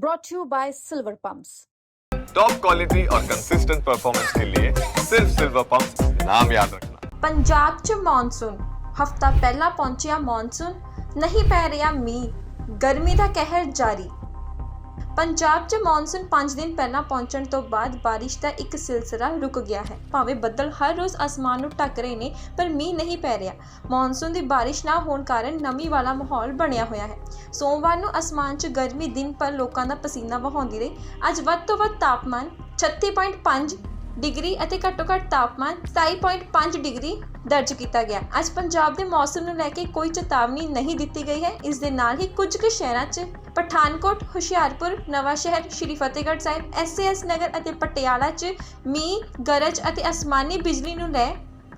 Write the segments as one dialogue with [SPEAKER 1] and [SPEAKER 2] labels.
[SPEAKER 1] brought to you by Silver Pumps.
[SPEAKER 2] Top quality और consistent performance के लिए सिर्फ सिल्वर पंप नाम याद रखना
[SPEAKER 3] ਪੰਜਾਬ 'ਚ ਮੌਨਸੂਨ ਹਫਤਾ ਪਹਿਲਾਂ ਪਹੁੰਚਿਆ ਮੌਨਸੂਨ ਨਹੀਂ ਪੈ ਰਿਹਾ ਮੀਂਹ ਗਰਮੀ ਦਾ ਕਹਿਰ ਜਾਰੀ ਪੰਜਾਬ 'ਚ ਮੌਨਸੂਨ 5 ਦਿਨ ਪਹਿਲਾਂ ਪਹੁੰਚਣ ਤੋਂ ਬਾਅਦ ਬਾਰਿਸ਼ ਦਾ ਇੱਕ ਸਿਲਸਿਲਾ ਰੁਕ ਗਿਆ ਹੈ। ਭਾਵੇਂ ਬੱਦਲ ਹਰ ਰੋਜ਼ ਅਸਮਾਨ ਨੂੰ ਢੱਕ ਰਹੇ ਨੇ, ਪਰ ਮੀਂਹ ਨਹੀਂ ਪੈ ਰਿਹਾ। ਮੌਨਸੂਨ ਦੀ ਬਾਰਿਸ਼ ਨਾ ਹੋਣ ਕਾਰਨ ਨਮੀ ਵਾਲਾ ਮਾਹੌਲ ਬਣਿਆ ਹੋਇਆ ਹੈ। ਸੋਮਵਾਰ ਨੂੰ ਅਸਮਾਨ 'ਚ ਗਰਮੀ ਦਿਨ ਪਰ ਲੋਕਾਂ ਦਾ ਪਸੀਨਾ ਵਹਾਉਂਦੀ ਰਹੀ। ਅੱਜ ਵੱਧ ਤੋਂ ਵੱਧ ਤਾਪਮਾਨ 36.5 ਡਿਗਰੀ ਅਤੇ ਘੱਟੋ ਘੱਟ ਤਾਪਮਾਨ 27.5 ਡਿਗਰੀ ਦਰਜ ਕੀਤਾ ਗਿਆ। ਅੱਜ ਪੰਜਾਬ ਦੇ ਮੌਸਮ ਨੂੰ ਲੈ ਕੇ ਕੋਈ ਚੇਤਾਵਨੀ ਨਹੀਂ ਦਿੱਤੀ ਗਈ ਹੈ। ਇਸ ਦੇ ਨਾਲ ਹੀ ਕੁਝ ਕੁ ਸ਼ਹਿਰਾਂ 'ਚ ਪਠਾਨਕੋਟ, ਹੁਸ਼ਿਆਰਪੁਰ ਨਵਾਂ ਸ਼ਹਿਰ ਸ਼੍ਰੀ ਫਤਿਹਗੜ੍ਹ ਸਾਹਿਬ ਐਸਐਸ ਨਗਰ ਅਤੇ ਪਟਿਆਲਾ 'ਚ ਮੀਂਹ, ਗਰਜ ਅਤੇ ਅਸਮਾਨੀ ਬਿਜਲੀ ਨੂੰ ਲੈ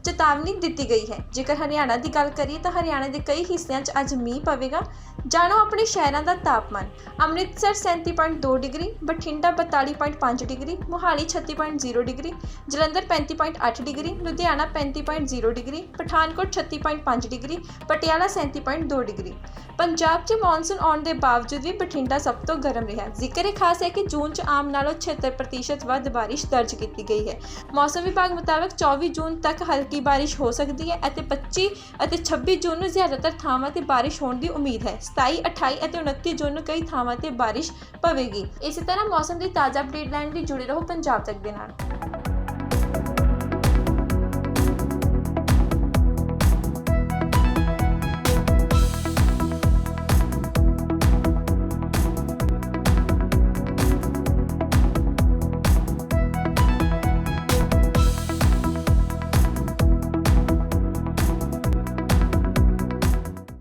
[SPEAKER 3] ਚੇਤਾਵਨੀ ਦਿੱਤੀ ਗਈ ਹੈ। ਜੇਕਰ ਹਰਿਆਣਾ ਦੀ ਗੱਲ ਕਰੀਏ ਤਾਂ ਹਰਿਆਣਾ ਦੇ ਕਈ ਹਿੱਸਿਆਂ 'ਚ ਅੱਜ ਮੀਂਹ ਪਵੇਗਾ। ਜਾਣੋ ਆਪਣੇ ਸ਼ਹਿਰਾਂ ਦਾ ਤਾਪਮਾਨ। Amritsar 37.2 degree, Bathinda 42.5 degree, Mohali 36.0 degree, Jalandhar 35.8 degree, Ludhiana 35.0 degree, Pathankot 36.5 degree, Patiala 37.2 degree. Punjab 'ਚ ਮੌਨਸੂਨ ਆਉਣ ਦੇ ਬਾਵਜੂਦ ਵੀ ਬਠਿੰਡਾ ਸਭ ਤੋਂ ਗਰਮ ਰਿਹਾ। ਜ਼ਿਕਰ ਇਹ ਖਾਸ ਹੈ ਕਿ ਜੂਨ 'ਚ ਆਮ ਨਾਲੋਂ 76% ਵੱਧ ਬਾਰਿਸ਼ ਦਰਜ ਕੀਤੀ ਗਈ ਹੈ। ਮੌਸਮ ਵਿਭਾਗ ਮੁਤਾਬਕ 24 ਜੂਨ ਤੱਕ ਹਲਕੀ ਬਾਰਿਸ਼ ਹੋ ਸਕਦੀ ਹੈ ਅਤੇ 25 ਅਤੇ 26 ਜੂਨ ਨੂੰ ਜ਼ਿਆਦਾਤਰ ਥਾਵਾਂ ਤੇ ਬਾਰਿਸ਼ ਹੋਣ ਦੀ ਉਮੀਦ ਹੈ। 27 28 ਅਤੇ 29 ਜੂਨ ਨੂੰ ਕਈ ਥਾਵਾਂ ਤੇ ਬਾਰਿਸ਼ ਪਵੇਗੀ। ਇਸੇ ਤਰ੍ਹਾਂ ਮੌਸਮ ਦੀ ਤਾਜ਼ਾ ਅਪਡੇਟ ਲੈਣ ਲਈ ਜੁੜੇ ਰਹੋ ਪੰਜਾਬ ਤੱਕ ਦੇ ਨਾਲ।